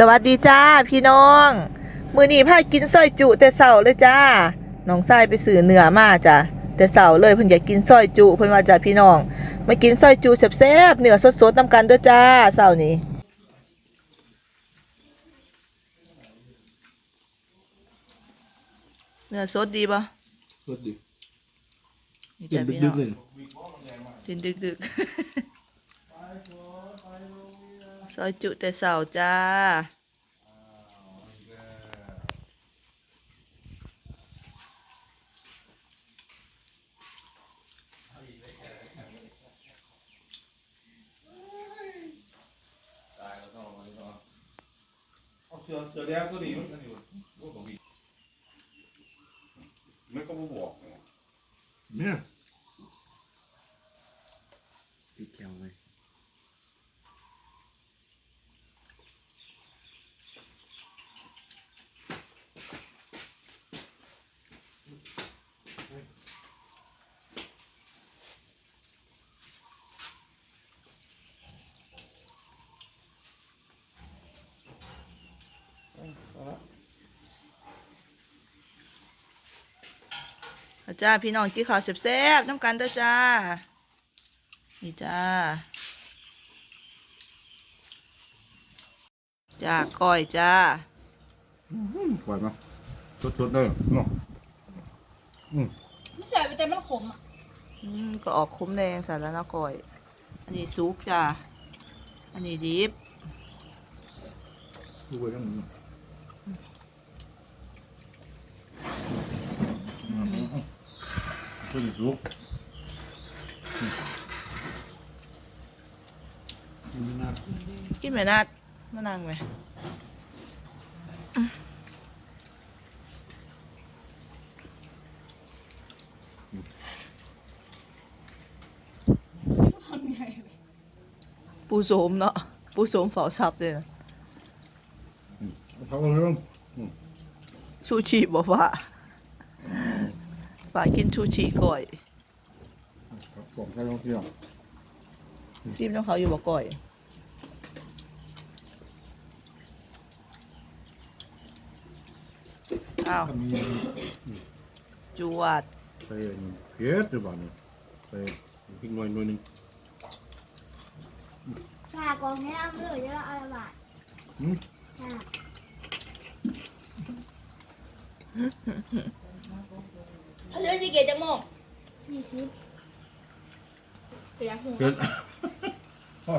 สวัสดีจ้าพี่น้อง มือนี้พากินซอยจุแต่เสาเลยจ้าน้องทรายไปซื้อเนื้อมาจ้ะแต่เสาเลยเพิ่นอยากกินซอยจุเพิ่นว่าจ้ะพี่น้องมากินซอยจุแซ่บๆเนื้อสดๆนำกันเด้อจ้าเสานี้เนื้อสดดีปะรสดีนี่กินจ้ะพี่ดึน้อกงๆเลยกินดึกๆ ซอยจุแต่เสาจ้าเอาเสือเสือแดงตัวนี้มันอันนี้ว่าของพี่มันก็บ่บอกเนี่ยติดแก้วไหม จ้าพี่น้องกินข้าวแซ่บๆน้ำกันเด้อจ้า นี่จ้า จ้าก้อยจ้าปล่อยมาสดๆเลยเนาะไม่ใส่ไปแต่มันขมอะอืมก็ออกคุ้มแดงสารนาก้อย อันนี้ซุปจ้า อันนี้ดิบดูไปทั้งนี้ตัว นี้สุกกินไม่น่ากินไหมนัดมานั่งไหมปูโสมเนาะปูโสมเฝ้าทรัพย์เลยนะเขาก็เรื่อง ชูชีบอกว่า ฝากกินชูชีก่อยของใช้ท่องเที่ยวซีมน้องเขาอยู่บ่ก่อยอ้าวถ้ามีจวดไปเผ็ดหรือเปล่าเนี่ยไปพริกหน่อยหน่อยหนึงกากองให้เอาเลยจะเอาละบาทหืม กาเขาจะไปสีเกตจังโมงนี่สิเปียกหัวเผ็ดพ่อ